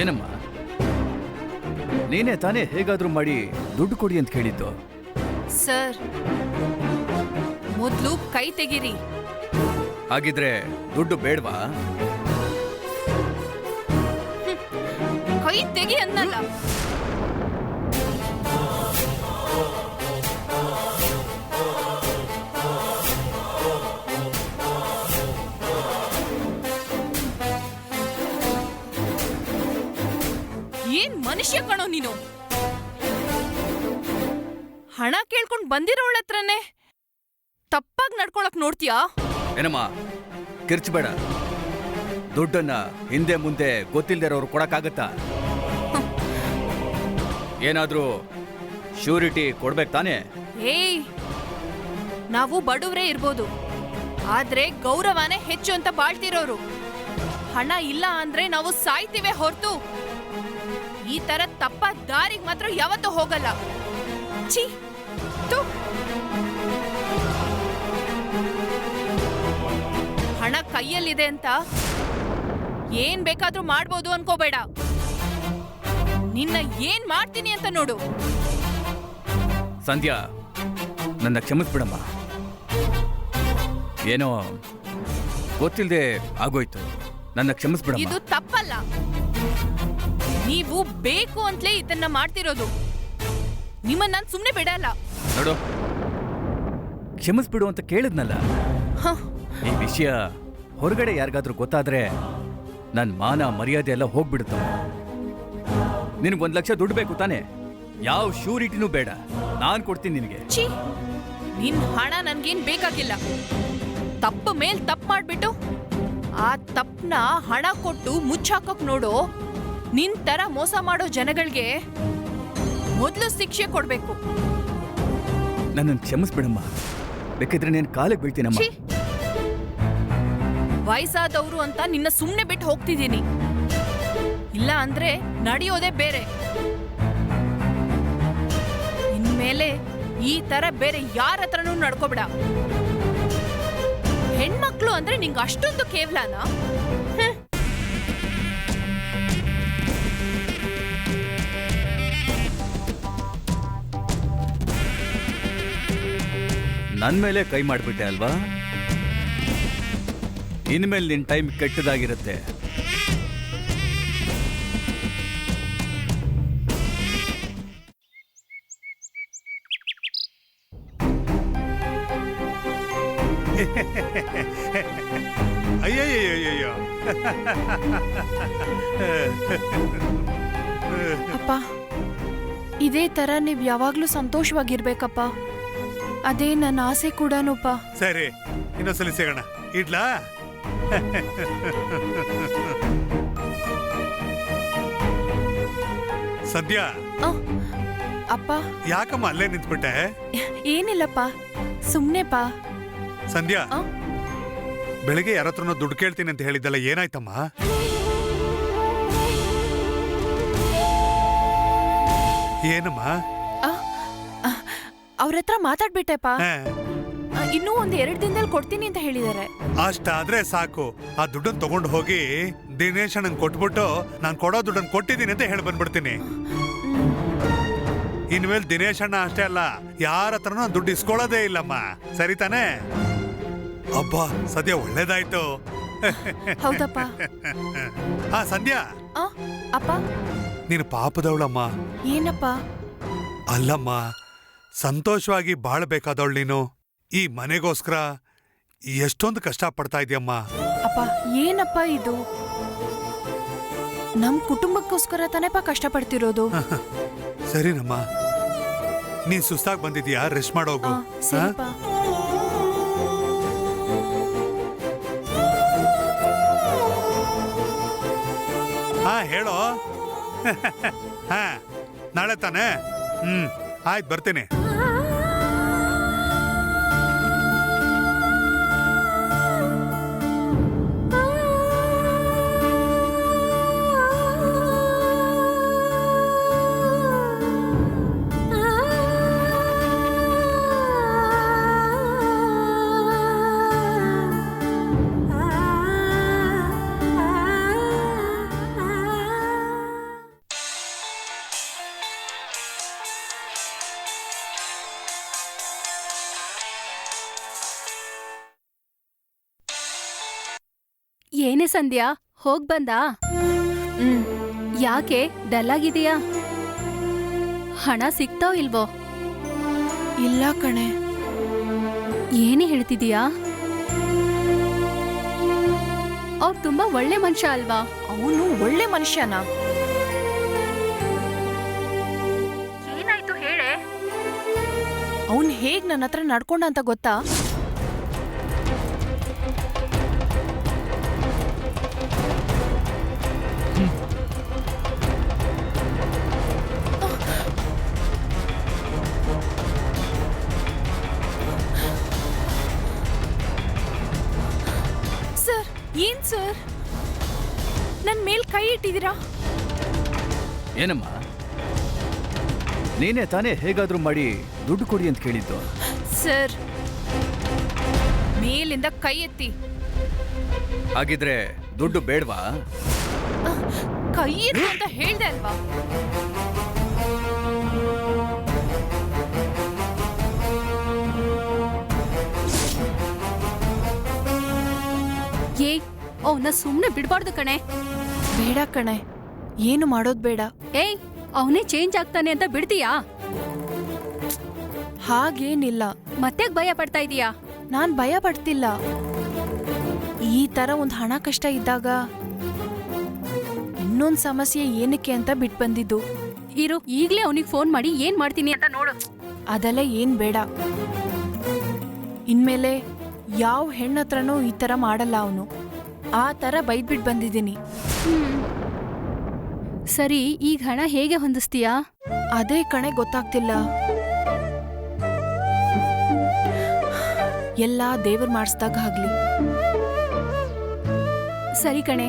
ಏನಮ್ಮ? ನೀನೇ ತಾನೇ ಹೇಗಾದ್ರೂ ಮಾಡಿ ದುಡ್ಡು ಕೊಡಿ ಅಂತ ಕೇಳಿದ್ದು. ಸರ್ ಮೊದ್ಲು ಕೈ ತೆಗೀರಿ. ಹಾಗಿದ್ರೆ ದುಡ್ಡು ಬೇಡವಾ? ಕೈ ತೆಗಿ ಅನ್ನಲ್ಲ. ನೀನು? ಹಣ ಕೇಳ್ಕೊಂಡು ಬಂದಿರೋಳ ಹತ್ರನೇ? ತಪ್ಪಾಗಿ ನಡ್ಕೊಳಕ್ ನೋಡ್ತೀಯಾ? ಏನಮ್ಮ? ಕಿರ್ಚ್ಬೇಡ. ದುಡ್ಡನ್ನ ಹಿಂದೆ ಮುಂದೆ ಗೊತ್ತಿಲ್ದೇ ಇರೋರು ಕೊಡಕ್ಕಾಗತ್ತಾ? ಏನಾದ್ರೂ ಶ್ಯೂರಿಟಿ ಕೊಡ್ಬೇಕು ತಾನೇ? ಏಯ್! ನಾವು ಬಡವ್ರೇ ಇರ್ಬೋದು. ಆದ್ರೆ ಗೌರವನೇ ಹೆಚ್ಚು ಅಂತ ಬಾಳ್ತಿರೋರು. ಹಣ ಇಲ್ಲ ಅಂದ್ರೆ ನಾವು ಸಾಯ್ತಿವೆ ಹೊರತು. ಈ ತರ ತಪ್ಪ ದಾರಿಗೆ ಮಾತ್ರ ಯಾವತ್ತೂ ಹೋಗಲ್ಲ. ಛೀ ತು. ಹಣ ಕೈಯಲ್ಲಿದೆ ಅಂತ ಏನ್ ಬೇಕಾದ್ರೂ ಮಾಡ್ಬೋದು ಅನ್ಕೋಬೇಡ. ನಿನ್ನ ಏನ್ ಮಾಡ್ತೀನಿ ಅಂತ ನೋಡು. ಸಂಧ್ಯಾ ನನ್ನ ಕ್ಷಮಿಸ್ಬಿಡಮ್ಮ. ಏನೋ ಗೊತ್ತಿಲ್ಲದೆ ಆಗೋಯ್ತು. ನನ್ನ ಕ್ಷಮಿಸ್ಬಿಡ ಇದು ತಪ್ಪಲ್ಲ. ನೀವು ಬೇಕು ಅಂತಲೇ ಇದನ್ನ ಮಾಡ್ತಿರೋದು. ನಿಮ್ಮನ್ನ ನಾನು ಸುಮ್ನೆ ಬಿಡಲ್ಲ. ನೋಡು. ಕ್ಷಮಿಸ್ಬಿಡು ಅಂತ ಕೇಳಿದ್ನಲ್ಲ. ಹ, ಈ ವಿಷಯ ಹೊರಗಡೆ ಯಾರಿಗಾದ್ರೂ ಗೊತ್ತಾದ್ರೆ ನನ್ನ ಮಾನ ಮರ್ಯಾದೆ ಎಲ್ಲ ಹೋಗ್ಬಿಡುತ್ತ. ನಿನಗೊಂದ್ ಲಕ್ಷ ದುಡ್ಡು ಬೇಕು ತಾನೆ? ಯಾವ ಶೂರಿಟಿನೂ ಬೇಡ. ನಾನ್ ಕೊಡ್ತೀನಿ ನಿನಗೆ. ಛೀ. ನಿನ್ ಹಣ ನನ್ಗೇನ್ ಬೇಕಾಗಿಲ್ಲ. ತಪ್ಪು ಮೇಲ್ ತಪ್ಪು ಮಾಡ್ಬಿಟ್ಟು ಆ ತಪ್ಪನ ಹಣ ಕೊಟ್ಟು ಮುಚ್ಚಾಕಕ್ ನೋಡು. ನಿನ್ ತರ ಮೋಸ ಮಾಡೋ ಜನಗಳಿಗೆ ಮೊದಲು ಶಿಕ್ಷೆ ಕೊಡ್ಬೇಕು. ನನ್ನನ್ನು ಕ್ಷಮಿಸ್ಬಿಡಮ್ಮ. ಬೇಕಿದ್ರೆ ನೀನ್ ಕಾಲಿಗೆ ಬೀಳ್ತೀನಮ್ಮ. ಛೀ. ವಯಸ್ಸಾದವ್ರು ಅಂತ ನಿನ್ನ ಸುಮ್ನೆ ಬಿಟ್ಟು ಹೋಗ್ತಿದ್ದೀನಿ. ಇಲ್ಲ ಅಂದ್ರೆ ನಡೆಯೋದೇ ಬೇರೆ. ಇನ್ಮೇಲೆ ಈ ತರ ಬೇರೆ ಯಾರ ಹತ್ರನೂ ನಡ್ಕೋಬೇಡ. ಹೆಣ್ಮಕ್ಳು ಅಂದ್ರೆ ನಿಂಗೆ ಅಷ್ಟೊಂದು ಕೇವಲನಾ? ನನ್ನ ಮೇಲೆ ಕೈ ಮಾಡಿಬಿಟ್ಟೆ ಅಲ್ವಾ? ಇನ್ಮೇಲೆ ನಿನ್ ಟೈಮ್ ಕೆಟ್ಟದಾಗಿರುತ್ತೆ. ಅಯ್ಯಯ್ಯಯ್ಯಯ್ಯೋ. ಅಪ್ಪ ಇದೇ ತರ ನೀವ್ ಯಾವಾಗ್ಲೂ ಸಂತೋಷವಾಗಿರ್ಬೇಕಪ್ಪ. ಅದೇ ನನ್ನ ಆಸೆ ಕೂಡ ಸರಿ ಇನ್ನೊಂದ್ಸಲ ಸಿಗೋಣ. ಇಡ್ಲಾ? ಸದ್ಯ? ಅಪ್ಪ. ಯಾಕಮ್ಮ ಅಲ್ಲೇ ನಿಂತ್ಬಿಟ್ಟೆ? ಏನಿಲ್ಲಪ್ಪ ಸುಮ್ನೆಪ್ಪ. ಸಂಧ್ಯಾ? ಆ? ಬೆಳಿಗ್ಗೆ ಯಾರ ಹತ್ರನೋ ದುಡ್ಡು ಕೇಳ್ತೀನಿ ಅಂತ ಹೇಳಿದ್ದಲ್ಲ ಏನಾಯ್ತಮ್ಮ? ಏನಮ್ಮ? ಅವ್ರ ಹತ್ರ ಮಾತಾಡ್ಬಿಟ್ಟೆಪ್ಪ. ಆ, ಇನ್ನೂ ಒಂದ್ ಎರಡ್ ದಿನದಲ್ಲಿ ಕೊಡ್ತೀನಿ ಅಂತ ಹೇಳಿದಾರೆ. ಅಷ್ಟಾದ್ರೆ ಸಾಕು. ಆ ದುಡ್ಡನ್ನು ತಗೊಂಡು ಹೋಗಿ ದಿನೇಶ್ ಕೊಟ್ಬಿಟ್ಟು ನಾನು ಕೊಡೋ ದುಡ್ಡನ್ನು ಕೊಟ್ಟಿದ್ದೀನಿ ಅಂತ ಹೇಳಿ ಬಂದ್ಬಿಡ್ತೀನಿ. ಇನ್ಮೇಲೆ ದಿನೇಶ್ ಅಣ್ಣ ಅಷ್ಟೇ ಅಲ್ಲ ಯಾರ ಹತ್ರನೂ ದುಡ್ಡು ಇಸ್ಕೊಳ್ಳೋದೇ ಇಲ್ಲಮ್ಮ. ಸರಿ ತಾನೇ? ಅಬ್ಬಾ ಸದ್ಯ ಒಳ್ಳೇದಾಯ್ತು. ಹೌದಪ್ಪ. ಹಾ ಸಂಧ್ಯಾ. ಆ, ಅಪ್ಪ. ನೀನು ಪಾಪದವಳಮ್ಮ. ಏನಪ್ಪ? ಅಲ್ಲಮ್ಮ ಸಂತೋಷವಾಗಿ ಬಾಳ್ಬೇಕಾದವಳು ನೀನು. ಈ ಮನೆಗೋಸ್ಕರ ಎಷ್ಟೊಂದು ಕಷ್ಟ ಪಡ್ತಾ ಇದೆಯಮ್ಮ. ಅಪ್ಪ ಏನಪ್ಪ ಇದು? ನಮ್ ಕುಟುಂಬಕ್ಕೋಸ್ಕರ ತಾನೇಪ್ಪ ಕಷ್ಟಪಡ್ತಿರೋದು? ಸರಿನಮ್ಮ. ನೀನ್ ಸುಸ್ತಾಗಿ ಬಂದಿದ್ಯಾ? ರೆಸ್ಟ್ ಮಾಡೋಗು. ಸರಿಪ್ಪ. ಹಾ ಹೇಳೋ. ಹಾ ನಾಳೆ ತಾನೆ? ಹ್ಮ್ ಆಯ್ತು ಬರ್ತೀನಿ. ಏನೇ ಸಂಧ್ಯಾ ಹೋಗ್ ಬಂದಾ? ಹ್ಮ್ ಯಾಕೆ ಡಲ್ ಆಗಿದೆಯಾ ಹಣ ಸಿಗ್ತಾವ್ ಇಲ್ವೋ? ಇಲ್ಲ ಕಣೆ. ಏನೇ ಹೇಳ್ತಿದೀಯಾ ಅವ್ರು ತುಂಬಾ ಒಳ್ಳೆ ಮನುಷ್ಯ ಅಲ್ವಾ? ಅವನು ಒಳ್ಳೆ ಮನುಷ್ಯನ? ಏನಾಯ್ತು ಹೇಳೆ? ಅವನ್ ಹೇಗ್ ನನ್ನ ಹತ್ರ ನಡ್ಕೊಂಡ ಅಂತ ಗೊತ್ತಾ? ಕೈ ಇಟ್ಟಿದ್ದೀರಾ? ಏನಮ್ಮ? ನೀನೇ ತಾನೇ ಹೇಗಾದ್ರೂ ಮಾಡಿ ದುಡ್ಡು ಕೊಡಿ ಅಂತ ಕೇಳಿದ್ದು. ಸರ್ ಮೇಲಿಂದ ಕೈ ಎತ್ತಿ. ಹಾಗಿದ್ರೆ ದುಡ್ಡು ಬೇಡವಾ? ಕೈ ಇತ್ತು ಅಂತ ಹೇಳ್ದೆ ಅಲ್ವಾ? ಏ ಅವನ್ನ ಸುಮ್ಮನೆ ಬಿಡಬಾರ್ದು ಕಣೆ. ಬೇಡ ಕಣೆ. ಏನು ಮಾಡೋದ್ ಬೇಡ. ಏಯ್ ಅವನೇ ಚೇಂಜ್ ಆಗ್ತಾನೆ ಅಂತ ಬಿಡ್ತೀಯಾ? ಹಾಗೇನಿಲ್ಲ. ಮತ್ತೆ ಭಯ ಪಡ್ತಾ ಇದೀಯಾ? ನಾನ್ ಭಯ ಪಡ್ತಿಲ್ಲ. ಈ ತರ ಒಂದ್ ಹಣ ಕಷ್ಟ ಇದ್ದಾಗ ಇನ್ನೊಂದ್ ಸಮಸ್ಯೆ ಏನಕ್ಕೆ ಅಂತ ಬಿಟ್ ಬಂದಿದ್ದು. ಇರು ಈಗ್ಲೇ ಅವನಿಗೆ ಫೋನ್ ಮಾಡಿ ಏನ್ ಮಾಡ್ತೀನಿ ಅಂತ ನೋಡು. ಅದೆಲ್ಲ ಏನ್ ಬೇಡ. ಇನ್ಮೇಲೆ ಯಾವ ಹೆಣ್ಣತ್ರನೂ ಈ ತರ ಮಾಡಲ್ಲ ಅವನು. ಆ ತರ ಬೈದ್ಬಿಟ್ ಬಂದಿದ್ದೀನಿ. ಸರಿ ಈಗ ಹಣ ಹೇಗೆ ಹೊಂದಿಸ್ತೀಯಾ? ಅದೇ ಕಣೆ ಗೊತ್ತಾಗ್ತಿಲ್ಲ. ಎಲ್ಲ ದೇವರ್ ಮಾಡಿಸ್ದಾಗ ಆಗ್ಲಿ. ಸರಿ ಕಣೆ.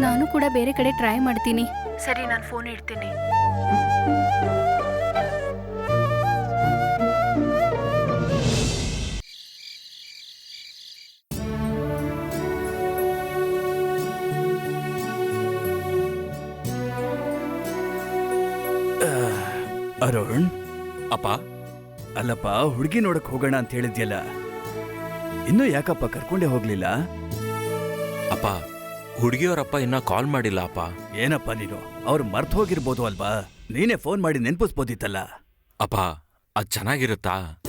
ನಾನು ಕೂಡ ಬೇರೆ ಕಡೆ ಟ್ರೈ ಮಾಡ್ತೀನಿ. ಸರಿ ನಾನು ಫೋನ್ ಇಡ್ತೀನಿ. ಅರುಣ್? ಅಪ್ಪ ಅಲ್ಲಪ್ಪ ಹುಡುಗಿ ನೋಡಕ್ ಹೋಗೋಣ ಅಂತ ಹೇಳಿದ್ಯಲ್ಲ. ಇನ್ನೂ ಯಾಕಪ್ಪ ಕರ್ಕೊಂಡೇ ಹೋಗ್ಲಿಲ್ಲ? ಅಪ್ಪ ಹುಡುಗಿಯವರಪ್ಪ ಇನ್ನ ಕಾಲ್ ಮಾಡಿಲ್ಲ ಅಪ್ಪ. ಏನಪ್ಪ ನೀನು? ಅವ್ರು ಮರ್ತು ಹೋಗಿರ್ಬೋದು ಅಲ್ವಾ? ನೀನೇ ಫೋನ್ ಮಾಡಿ ನೆನ್ಪಿಸ್ಬೋದಿತ್ತಲ್ಲ. ಅಪ್ಪ ಅದ್ ಚೆನ್ನಾಗಿರುತ್ತಾ?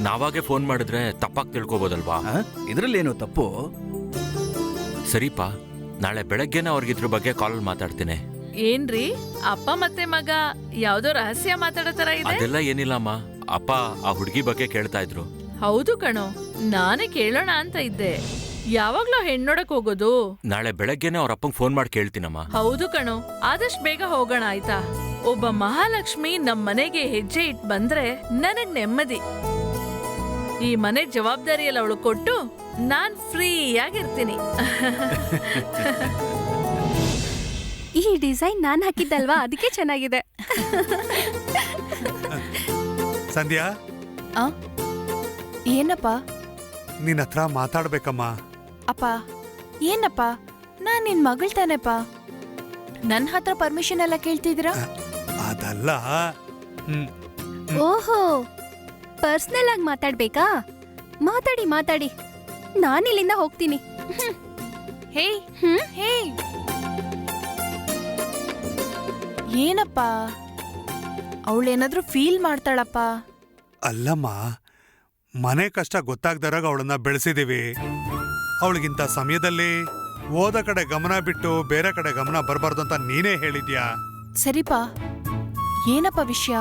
ನಾವಾಗೆ ಫೋನ್ ಮಾಡಿದ್ರೆ ತಪ್ಪಾಗಿ ತಿಳ್ಕೊಬೋದಲ್ವಾ? ಆ? ಇದ್ರಲ್ಲೇನು ತಪ್ಪು? ಸರಿಪ್ಪ ನಾಳೆ ಬೆಳಗ್ಗೆನೆ ಅವ್ರಿಗಿದ್ರ ಬಗ್ಗೆ ಕಾಲ್ ಮಾತಾಡ್ತೀನಿ. ಏನ್ರಿ? ಅಪ್ಪ ಮತ್ತೆ ಮಗ ಯಾವ್ದೋ ರಹಸ್ಯ ಮಾತಾಡೋ ತರ ಇದೆ? ಅದೆಲ್ಲ ಏನಿಲ್ಲಮ್ಮ ಅಪ್ಪ ಆ ಹುಡುಗಿ ಬಗ್ಗೆ ಕೇಳ್ತಾ ಇದ್ರು. ಹೌದು ಕಣೋ ನಾನೇ ಕೇಳೋಣ ಅಂತ ಇದ್ದೆ. ಯಾವಾಗ್ಲೂ ಹೆಣ್ಣೋಡಕ್ ಹೋಗೋದು? ನಾಳೆ ಬೆಳಗ್ಗೆನೆ ಅವ್ರ ಅಪ್ಪಂಗೆ ಫೋನ್ ಮಾಡಿ ಕೇಳ್ತೀನಮ್ಮ. ಹೌದು ಕಣೋ ಆದಷ್ಟು ಬೇಗ ಹೋಗೋಣ ಆಯ್ತಾ? ಒಬ್ಬ ಮಹಾಲಕ್ಷ್ಮಿ ನಮ್ ಮನೆಗೆ ಹೆಜ್ಜೆ ಇಟ್ ಬಂದ್ರೆ ನನಗ್ ನೆಮ್ಮದಿ. ಈ ಮನೆ ಜವಾಬ್ದಾರಿ ಎಲ್ಲ ಅವಳು ಕೊಟ್ಟು ನಾನ್ ಫ್ರೀ ಆಗಿರ್ತೀನಿ ಈ ಡಿಸೈನ್ ನಾನು ಹಾಕಿದ್ದಲ್ವಾ? ಅದಕ್ಕೆ ಚೆನ್ನಾಗಿದೆ. ಸಂಧ್ಯಾ? ಆ ಏನಪ್ಪ? ನಿನ್ನ ಹತ್ರ ಮಾತಾಡ್ಬೇಕಮ್ಮ. ಅಪ್ಪ ಏನಪ್ಪ? ನಾನ್ ನಿನ್ ಮಗಳ್ ತಾನೆಪ್ಪ. ನನ್ ಹತ್ರ ಪರ್ಮಿಷನ್ ಎಲ್ಲ ಕೇಳ್ತಿದ್ದೀರಾ? ಅದಲ್ಲ. ಹ್ಮ್ ಓಹೋ ಪರ್ಸನಲ್ ಆಗಿ ಮಾತಾಡ್ಬೇಕಾ? ಮಾತಾಡಿ ಮಾತಾಡಿ. ನಾನಿಲ್ಲಿಂದ ಹೋಗ್ತೀನಿ. ಹೇ ಹ್ಮ್? ಹೇ. ಏನಪ್ಪ? ಅವಳೇನಾದ್ರೂ ಫೀಲ್ ಮಾಡ್ತಾಳಪ್ಪ? ಅಲ್ಲಮ್ಮ ಮನೆ ಕಷ್ಟ ಗೊತ್ತಾಗ್ದಾರಾಗ ಅವಳನ್ನ ಬೆಳೆಸಿದೀವಿ. ಅವಳಿಗಿಂತ ಸಮಯದಲ್ಲಿ ಓದ ಕಡೆ ಗಮನ ಬಿಟ್ಟು ಬೇರೆ ಕಡೆ ಗಮನ ಬರಬಾರ್ದು ಅಂತ ನೀನೇ ಹೇಳಿದ್ಯಾ? ಸರಿಪ. ಏನಪ್ಪ ವಿಷಯ?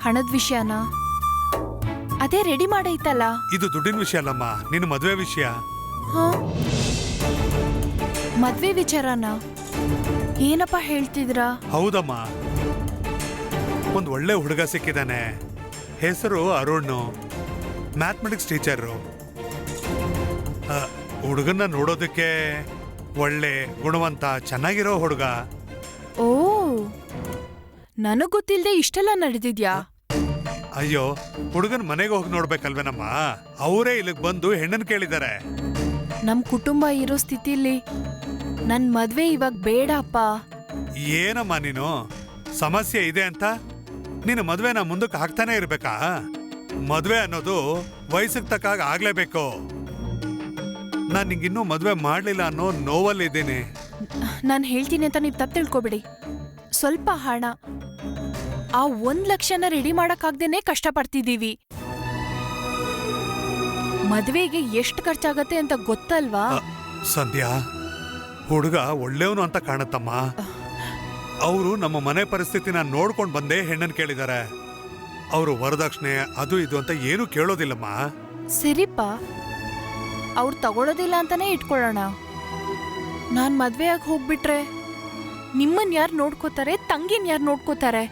ಹಣದ ವಿಷಯನಾ? ಅದೇ ರೆಡಿ ಮಾಡೈತಲ್ಲ? ಇದು ದುಡ್ಡಿನ ವಿಷಯ ಅಲ್ಲಮ್ಮ ನಿನ್ನ ಮದುವೆ ವಿಷಯ. ಹಾ. ಮದ್ವೆ ವಿಚಾರನ? ಏನಪ್ಪ ಹೇಳ್ತಿದ್ರಾ? ಹೌದಮ್ಮ. ಒಂದ್ ಒಳ್ಳೆ ಹುಡುಗ ಸಿಕ್ಕಿದಾನೆ. ಹೆಸರು ಅರುಣ್. Mathematics teacher. ಹುಡುಗನ್ನ ನೋಡೋದಕ್ಕೆ ಒಳ್ಳೆ ಗುಣವಂತ ಚೆನ್ನಾಗಿರೋ ಹುಡುಗ. ಓ ನನಗ್ ಗೊತ್ತಿಲ್ಲದೆ ಇಷ್ಟೆಲ್ಲ ನಡೆದಿದ್ಯಾ? ಅಯ್ಯೋ ಹುಡುಗನ್ ಮನೆಗೆ ಹೋಗಿ ನೋಡ್ಬೇಕಲ್ವೇನಮ್ಮ? ಅವರೇ ಇಲ್ಲಿಗೆ ಬಂದು ಹೆಣ್ಣನ್ ಕೇಳಿದ್ದಾರೆ ನಮ್ ಕುಟುಂಬ ಇರೋ ಸ್ಥಿತಿಲಿ ನನ್ ಮದ್ವೆ ಇವಾಗ ಬೇಡಪ್ಪ. ಏನಮ್ಮ ನೀನು? ಸಮಸ್ಯೆ ಇದೆ ಅಂತ? ನೀನು ಮದ್ವೆನ ಮುಂದಕ್ಕೆ ಹಾಕ್ತಾನೆ ಇರ್ಬೇಕಾ? ಮದ್ವೆ ಅನ್ನೋದು ವಯಸ್ಸಿಗೆ ತಕ್ಕಾಗ ಆಗ್ಲೇಬೇಕು. ನಾನ್ ನಿಂಗಿನ್ನೂ ಮದ್ವೆ ಮಾಡ್ಲಿಲ್ಲ ಅನ್ನೋ ನೋವಲ್ಲಿದ್ದೀನಿ. ನಾನು ಹೇಳ್ತೀನಿ ಅಂತ ನೀವು ತಪ್ಪು ತಿಳ್ಕೊಬಿಡಿ. ಸ್ವಲ್ಪ ಹಣ. ಆ ಒಂದ್ ಲಕ್ಷನ ರೆಡಿ ಮಾಡಕ್ಕಾಗ್ದೇನೆ ಕಷ್ಟಪಡ್ತಿದ್ದೀವಿ. ಮದ್ವೆಗೆ ಎಷ್ಟು ಖರ್ಚಾಗತ್ತೆ ಅಂತ ಗೊತ್ತಲ್ವಾ? ಸಂಧ್ಯಾ ಹುಡುಗ ಒಳ್ಳೆಯವನು ಅಂತ ಕಾಣುತ್ತಮ್ಮ. ಅವರು ನಮ್ಮ ಮನೆ ಪರಿಸ್ಥಿತಿನ ನೋಡ್ಕೊಂಡು ಬಂದೇ ಹೆಣ್ಣನ್ ಕೇಳಿದ್ದಾರೆ. ಅವರು ವರದಕ್ಷಿಣೆ ಅದು ಇದು ಅಂತ ಏನು ಕೇಳೋದಿಲ್ಲಮ್ಮ. ಸರಿಪ್ಪ. ಅವ್ರು ತಗೊಳೋದಿಲ್ಲ ಅಂತಾನೆ ಇಟ್ಕೊಳ್ಳೋಣ. ನಾನ್ ಮದ್ವೆ ಆಗಿ ಹೋಗ್ಬಿಟ್ರೆ ನಿಮ್ಮನ್ ಯಾರು ನೋಡ್ಕೋತಾರೆ ತಂಗಿನ ಯಾರು ನೋಡ್ಕೋತಾರೆ?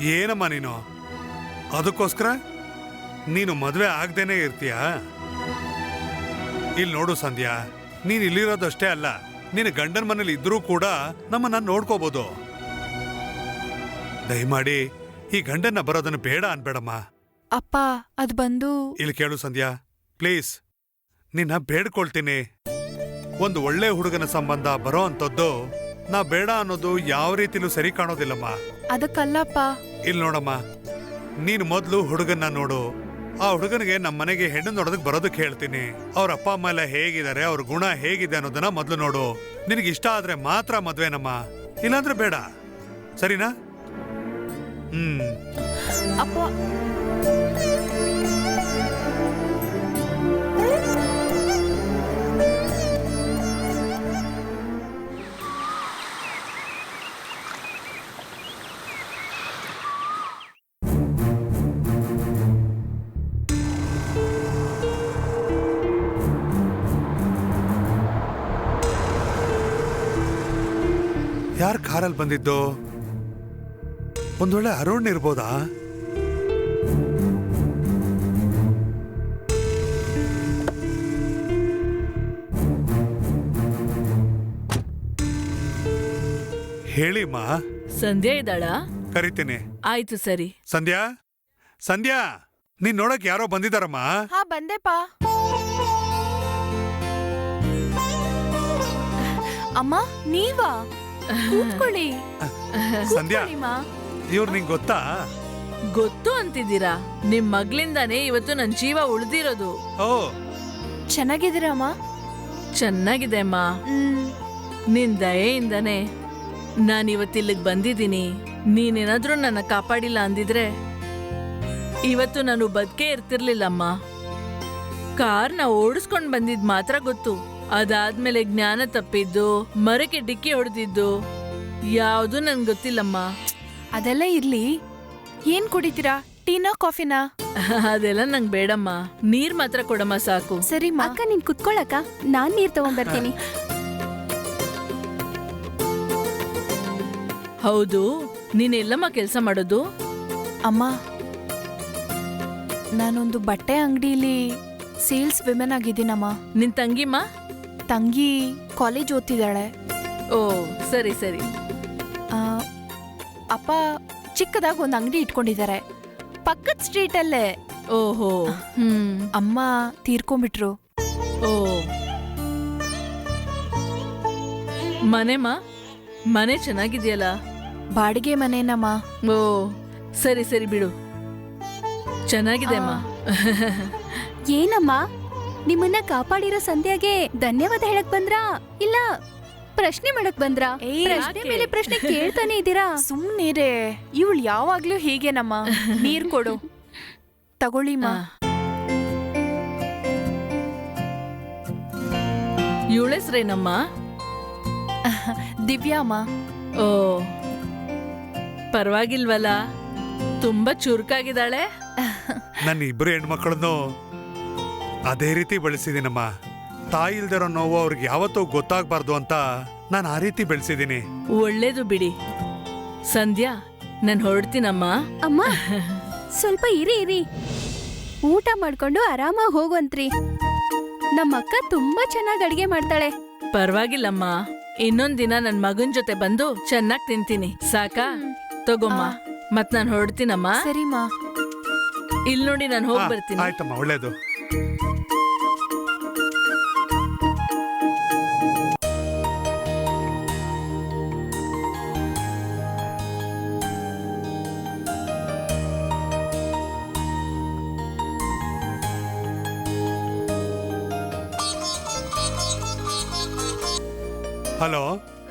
ಏನಮ್ಮ ನೀನು? ಅದಕ್ಕೋಸ್ಕರ? ನೀನು ಮದ್ವೆ ಆಗ್ದೇನೆ ಇರ್ತೀಯ? ಇಲ್ಲಿ ನೋಡು ಸಂಧ್ಯಾ ನೀನ್ ಇಲ್ಲಿರೋದಷ್ಟೇ ಅಲ್ಲ. ನಿನ್ನ ಗಂಡನ ಮನೇಲಿ ಇದ್ರೂ ಕೂಡ ನಮ್ಮನ್ನ ನೋಡ್ಕೋಬಹುದು ದಯಮಾಡಿ ಈ ಗಂಡನ್ನ ಬರೋದನ್ನ ಬೇಡ ಅನ್ಬೇಡಮ್ಮ. ಅಪ್ಪ ಅದ್ ಬಂದು ಇಲ್ಲಿ ಕೇಳು ಸಂಧ್ಯಾ. ಪ್ಲೀಸ್ ನಿನ್ನ ಬೇಡ್ಕೊಳ್ತೀನಿ. ಒಂದು ಒಳ್ಳೆ ಹುಡುಗನ ಸಂಬಂಧ ಬರೋ ಅಂಥದ್ದು ನಾ ಬೇಡ ಅನ್ನೋದು ಯಾವ ರೀತಿಲೂ ಸರಿ ಕಾಣೋದಿಲ್ಲಮ್ಮ. ಅದಕ್ಕಲ್ಲಪ್ಪ. ಇಲ್ಲಿ ನೋಡಮ್ಮ ನೀನು ಮೊದಲು ಹುಡುಗನ್ನ ನೋಡು. ಆ ಹುಡುಗನಿಗೆ ನಮ್ಮ ಮನೆಗೆ ಹೆಣ್ಣು ನೋಡೋದಕ್ಕೆ ಬರೋದಕ್ಕೆ ಹೇಳ್ತೀನಿ. ಅವ್ರ ಅಪ್ಪ ಅಮ್ಮ ಎಲ್ಲ ಹೇಗಿದ್ದಾರೆ, ಅವ್ರ ಗುಣ ಹೇಗಿದೆ ಅನ್ನೋದನ್ನ ಮೊದಲು ನೋಡು. ನಿನಗೆ ಇಷ್ಟ ಆದ್ರೆ ಮಾತ್ರ ಮದ್ವೆನಮ್ಮ. ಇಲ್ಲಾಂದ್ರೆ ಬೇಡ. ಸರಿನಾ? ಹ್ಮ್. ಯಾರ್ ಕಾರಲ್ಲಿ ಬಂದಿದ್ದು? ಒಂದೊಳ್ಳೆ ಅರುಣ್ ಇರ್ಬೋದಾ? ಹೇಳಿ ಮಾ. ಸಂಧ್ಯಾ ಇದ್ದಾಳ? ಕರಿತೀನಿ. ಆಯ್ತು ಸರಿ. ಸಂಧ್ಯಾ? ಸಂಧ್ಯಾ ನೀನ್ ನೋಡಕ್ ಯಾರೋ ಬಂದಿದಾರಮ್ಮ ಹಾ ಬಂದೆಪ್ಪ ಅಮ್ಮ ನೀವಾ? ಕೂತ್ಕೊಳ್ಳಿ. ಸಂಧ್ಯಾ. ಇವ್ರು ನಿಂಗೆ ಗೊತ್ತಾ? ಗೊತ್ತು ಅಂತಿದ್ದೀರಾ? ನಿಮ್ ಮಗ್ಲಿಂದಾನೇ ಇವತ್ತು ನನ್ ಜೀವ ಉಳ್ದಿರೋದು. ಓ ಚೆನ್ನಾಗಿದ್ದೀರಮ್ಮ ಚೆನ್ನಾಗಿದೆ ಅಮ್ಮ ನಿನ್ ದಯೆಯಿಂದಾನೆ ನಾನ್ ಇವತ್ತಿಲ್ಲಿಗ್ ಬಂದಿದ್ದೀನಿ. ನೀನೇನಾದ್ರೂ ನನ್ನ ಕಾಪಾಡಿಲ್ಲ ಅಂದಿದ್ರೆ ಇವತ್ತು ನಾನು ಬದುಕೇ ಇರ್ತಿರ್ಲಿಲ್ಲಮ್ಮ ಕಾರ್ನ ಓಡಿಸ್ಕೊಂಡ್ ಬಂದಿದ್ ಮಾತ್ರ ಗೊತ್ತು. ಅದಾದ್ಮೇಲೆ ಜ್ಞಾನ ತಪ್ಪಿದ್ದು ಮರಕ್ಕೆ ಡಿಕ್ಕಿ ಹೊಡೆದಿದ್ದು ಯಾವುದು ನನ್ ಗೊತ್ತಿಲ್ಲಮ್ಮ. ಅದೆಲ್ಲ ಇರ್ಲಿ. ಏನ್ ಕುಡಿತೀರಾ? ಟೀನಾ ಕಾಫಿನಾ? ಅದೆಲ್ಲ ನಂಗ್ ಬೇಡಮ್ಮ. ನೀರ್ ಮಾತ್ರ ಕೊಡಮ್ಮ ಸಾಕು. ಸರಿ ಅಕ್ಕ ನೀನ್ ಕುತ್ಕೊಳ್ಳಕ್ಕ ನಾನ್ ನೀರ್ ತಗೊಂಡ್ಬರ್ತೀನಿ ಹೌದು. ನೀನ್ ಎಲ್ಲಮ್ಮ ಕೆಲ್ಸ ಮಾಡೋದು? ಅಮ್ಮ ನಾನೊಂದು ಬಟ್ಟೆ ಅಂಗಡಿಲಿ ಸೇಲ್ಸ್ ವಿಮೆನ್ ಆಗಿದ್ದೀನಮ್ಮ. ನಿನ್ ತಂಗಿಮ್ಮ? ತಂಗಿ ಕಾಲೇಜ್ ಓದ್ತಿದ್ದಾಳೆ. ಓ ಸರಿ ಸರಿ. ಆ, ಅಪ್ಪ ಚಿಕ್ಕದಾಗಿ ಒಂದು ಅಂಗಡಿ ಇಟ್ಕೊಂಡಿದ್ದಾರೆ. ಪಕ್ಕದ ಸ್ಟ್ರೀಟಲ್ಲೇ ಓಹೋ. ಹ್ಮ್ ಅಮ್ಮ ತೀರ್ಕೊಂಡ್ಬಿಟ್ರು. ಓ. ಮನೆಮ್ಮ ಮನೆ ಚೆನ್ನಾಗಿದೆಯಲ್ಲ? ಬಾಡಿಗೆ ಮನೇನಮ್ಮ ಓ ಸರಿ ಸರಿ ಬಿಡು. ಚೆನ್ನಾಗಿದೆ ಅಮ್ಮ ಏನಮ್ಮ? ನಿಮ್ಮನ್ನ ಕಾಪಾಡಿರೋ ಸಂಧ್ಯಾಗೆ ಧನ್ಯವಾದ ಹೇಳಕ್ ಬಂದ್ರಾ? ಇಲ್ಲ ಪ್ರಶ್ನೆ ಮಾಡಕ್ ಬಂದ್ರಾ? ಏ, ಪ್ರಶ್ನೆ ಯಾಕೆ? ಮೇಲೆ ಪ್ರಶ್ನೆ ಕೇಳ್ತಾನೆ ಇದ್ದೀರಾ? ಸುಮ್ನಿರೇ ಇವಳು ಯಾವಾಗ್ಲೂ ಹೀಗೇನಮ್ಮ? ನೀರ್ ಕೊಡು. ತಗೊಳ್ಳಿಮ್ಮ ಮಾ. ಇವಳೆಸ್ರೇನಮ್ಮ ದಿವ್ಯಾ ಅಮ್ಮ ಓ ಪರವಾಗಿಲ್ವಲ್ಲ? ತುಂಬಾ ಚುರುಕಾಗಿದ್ದಾಳೆ? ನನ್ನ ಇಬ್ಬರು ಹೆಣ್ಮಕ್ಳನ್ನು ಅದೇ ರೀತಿ ಬೆಳೆಸಿದ್ದೀನಮ್ಮ. ತಾಯಿ ಇಲ್ದಿರೋ ನೋವು ಅವ್ರಿಗೆ ಯಾವತ್ತೂ ಗೊತ್ತಾಗ್ಬಾರ್ದು ಅಂತ ನಾನು ಆ ರೀತಿ ಬೆಳೆಸಿದ್ದೀನಿ. ಒಳ್ಳೇದು ಬಿಡಿ. ಸಂಧ್ಯಾ ನಾನು ಹೊರಡ್ತೀನಮ್ಮ. ಅಮ್ಮ ಸ್ವಲ್ಪ ಇರಿ ಇರಿ. ಊಟ ಮಾಡ್ಕೊಂಡು ಆರಾಮಾಗಿ ಹೋಗುವಂತ್ರಿ. ನಮ್ಮ ಅಕ್ಕ ತುಂಬಾ ಚೆನ್ನಾಗಿ ಅಡಿಗೆ ಮಾಡ್ತಾಳೆ. ಪರವಾಗಿಲ್ಲಮ್ಮ. ಇನ್ನೊಂದ್ ದಿನ ನನ್ ಮಗನ್ ಜೊತೆ ಬಂದು ಚೆನ್ನಾಗ್ ತಿಂತೀನಿ. ಸಾಕಾ? ತಗೊಮ್ಮ. ಮತ್ ನಾನ್ ಹೊರಡ್ತೀನಮ್ಮ. ಸರಿಮ್ಮ. ಇಲ್ ನೋಡಿ ನಾನು ಹೋಗಿ ಬರ್ತೀನಿ. ಆಯ್ತಮ್ಮ ಒಳ್ಳೇದು. ಹಲೋ?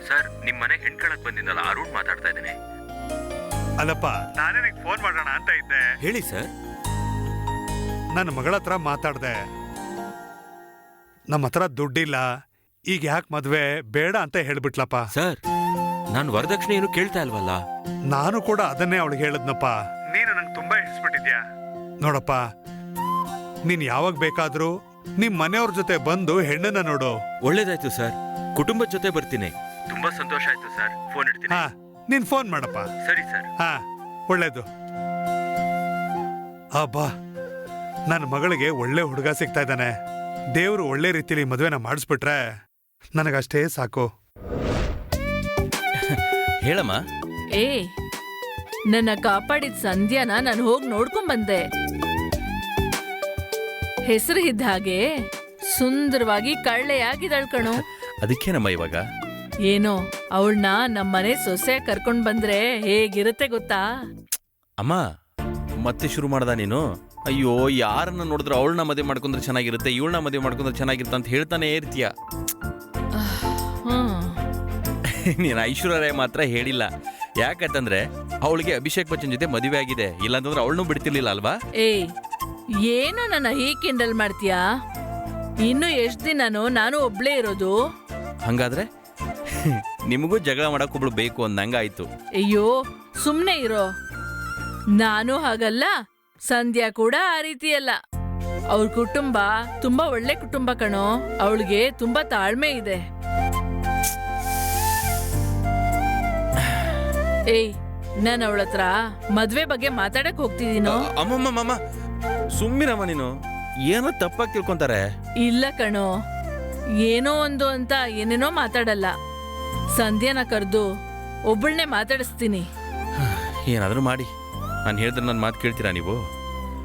ಸರ್ ನಿಮ್ ಮನೆ ಹೆಣ್ಕಳಕ್ ಬಂದಿದ್ದಲ್ಲ ಅರುಣ್ ಮಾತಾಡ್ತಾ ಇದ್ದೀನಿ. ಅಲ್ಲಪ್ಪ. ನಾನೇ ಫೋನ್ ಮಾಡೋಣ ಅಂತ ಇದ್ದೆ. ಹೇಳಿ ಸರ್. ನನ್ನ ಮಗಳ ಹತ್ರ ಮಾತಾಡ್ದೆ. ನಮ್ಮ ಹತ್ರ ದುಡ್ಡಿಲ್ಲ. ಈಗ ಯಾಕೆ ಮದ್ವೆ? ಬೇಡ ಅಂತ ಹೇಳ್ಬಿಟ್ಲಪ್ಪ. ಸರ್ ನಾನು ವರದಕ್ಷಿಣೆ ಏನು ಕೇಳ್ತಾ ಇಲ್ವಲ್ಲ? ನಾನು ಕೂಡ ಅದನ್ನೇ ಅವಳಿಗೆ ಹೇಳದ್ನಪ್ಪ. ನೀನು ನಂಗೆ ತುಂಬಾ ಇಷ್ಟಪಟ್ಟಿದ್ಯಾ? ನೋಡಪ್ಪ ನೀನ್ ಯಾವಾಗ ಬೇಕಾದ್ರೂ ನಿಮ್ ಮನೆಯವ್ರ ಜೊತೆ ಬಂದು ಹೆಣ್ಣನ್ನ ನೋಡು. ಒಳ್ಳೇದಾಯ್ತು ಸರ್. ಕುಟುಂಬದ ಜೊತೆ ಬರ್ತೀನಿ. ತುಂಬಾ ಸಂತೋಷ ಆಯ್ತು ಸರ್. ಫೋನ್ ಇಡ್ತೀನಿ. ಹಾ ನೀನ್ ಫೋನ್ ಮಾಡಪ್ಪ. ಸರಿ ಸರ್. ಹಾ ಒಳ್ಳೇದು. ಅಬ್ಬಾ. ನನ್ನ ಮಗಳಿಗೆ ಒಳ್ಳೆ ಹುಡುಗ ಸಿಗ್ತಾ ಇದ್ದಾನೆ. ದೇವರು ಒಳ್ಳೆ ರೀತಿಲಿ ಮದುವೆನ ಮಾಡಿಸ್ಬಿಟ್ರೆ ನನಗಷ್ಟೇ ಸಾಕು. ಹೇಳಮ್ಮ. ಏ ನನ್ನ ಕಾಪಾಡಿದ ಸಂಧ್ಯಾನ ನಾನು ಹೋಗಿ ನೋಡ್ಕೊಂಡ್ ಬಂದೆ ಹೆಸರು ಇದ್ದ ಹಾಗೆ ಸುಂದರವಾಗಿ ಕಳ್ಳೆಯಾಗಿದ್ದಾಳ್ ಕಣೋ. ಅದಕ್ಕೇನಮ್ಮ ಇವಾಗ? ಏನೋ ಅವಳನ್ನ ನಮ್ಮನೆ ಸೊಸೆ ಕರ್ಕೊಂಡ್ ಬಂದ್ರೆ ಹೇಗಿರುತ್ತೆ ಗೊತ್ತಾ? ಅಮ್ಮ ಮತ್ತೆ ಶುರು ಮಾಡ್ದ ನೀನು? ಅಯ್ಯೋ ಯಾರನ್ನ ನೋಡಿದ್ರೆ ಅವಳನ್ನ ಮದುವೆ ಮಾಡ್ಕೊಂಡ್ರೆ ಚೆನ್ನಾಗಿರುತ್ತೆ ಇವಳನ್ನ ಮದುವೆ ಮಾಡ್ಕೊಂಡ್ರೆ ಚೆನ್ನಾಗಿರುತ್ತೆ ಅಂತ ಹೇಳ್ತಾನೆ ಇರ್ತೀಯ? ನೀನು ಐಶ್ವರ್ಯ ಮಾತ್ರ ಹೇಳಿಲ್ಲ. ಯಾಕಂತಂದ್ರೆ ಅವಳಿಗೆ ಅಭಿಷೇಕ್ ಬಚ್ಚನ್ ಜೊತೆ ಮದುವೆ ಆಗಿದೆ. ಇಲ್ಲಾಂತಂದ್ರೆ ಅವಳನ್ನು ಬಿಡ್ತಿರ್ಲಿಲ್ಲ ಅಲ್ವಾ? ಏಯ್ ಏನು ನನ್ನ ಹೀಗೆ ಕಿಂಡಲ್ ಮಾಡ್ತೀಯಾ? ಇನ್ನು ಎಷ್ಟು ದಿನನು ನಾನು ಒಬ್ಳೇ ಇರೋದು. ಹಂಗಾದ್ರೆ ನಿಮಗೂ ಜಗಳ ಮಾಡಕ್ ಒಬ್ಳು ಬೇಕು ಅಂದಂಗಾಯ್ತು. ಅಯ್ಯೋ ಸುಮ್ಮನೆ ಇರೋ. ನಾನು ಹಾಗಲ್ಲ. ಸಂಧ್ಯಾ ಕೂಡ ಆ ರೀತಿ ಅಲ್ಲ ಅವ್ರ ಕುಟುಂಬ ತುಂಬಾ ಒಳ್ಳೆ ಕುಟುಂಬ ಕಣೋ. ಅವಳಿಗೆ ತುಂಬಾ ತಾಳ್ಮೆ ಇದೆ. ಏಯ್ ನಾನು ಅವಳ ಹತ್ರ ಮದ್ವೆ ಬಗ್ಗೆ ಮಾತಾಡಕ್ ಹೋಗ್ತಿದ್ದೀನೋ ಅಮ್ಮಮ್ಮಮ್ಮ ಸುಮ್ಮಿರಮ್ಮ ನೀನು. ಏನೋ ತಪ್ಪಾಗಿ ತಿಳ್ಕೊಂತಾರೆ. ಇಲ್ಲ ಕಣೋ. ಏನೋ ಒಂದು ಅಂತ ಏನೇನೋ ಮಾತಾಡಲ್ಲ. ಸಂಧ್ಯಾನ ಕರೆದು ಒಬ್ಬಳನ್ನೇ ಮಾತಾಡಿಸ್ತೀನಿ. ಏನಾದರೂ ಮಾಡಿ. ನಾನು ಹೇಳಿದ್ರೆ ನನ್ನ ಮಾತು ಕೇಳ್ತೀರಾ ನೀವು?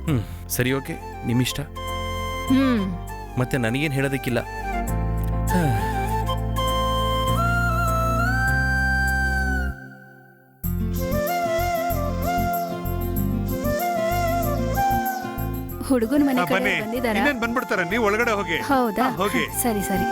ಹ್ಞೂ ಸರಿ ಓಕೆ. ನಿಮ್ಮಿಷ್ಟ? ಹ್ಮ್. ಮತ್ತೆ ನನಗೇನು ಹೇಳೋದಕ್ಕಿಲ್ಲ. ಹುಡುಗನ ಮನೆ ಬಂದಿದ್ದಾರೆ ಕಡೆ ಬನ್ನಿ. ಬಂದಿದಾರ ಇನ್ನೇನ್ ಬಂದ್ಬಿಡ್ತಾರ? ನೀವು ಒಳಗಡೆ ಹೋಗಿ. ಹೌದಾ? ಹಾ, ಹೋಗಿ. ಸರಿ ಸರಿ.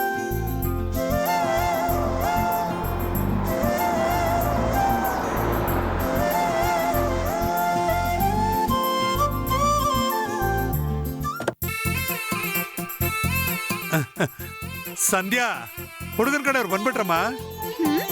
ಸಂಧ್ಯಾ ಹುಡುಗನ ಕಡೆ ಅವ್ರು ಬಂದ್ಬಿಟ್ರಮ್ಮ ಹ್ಮ್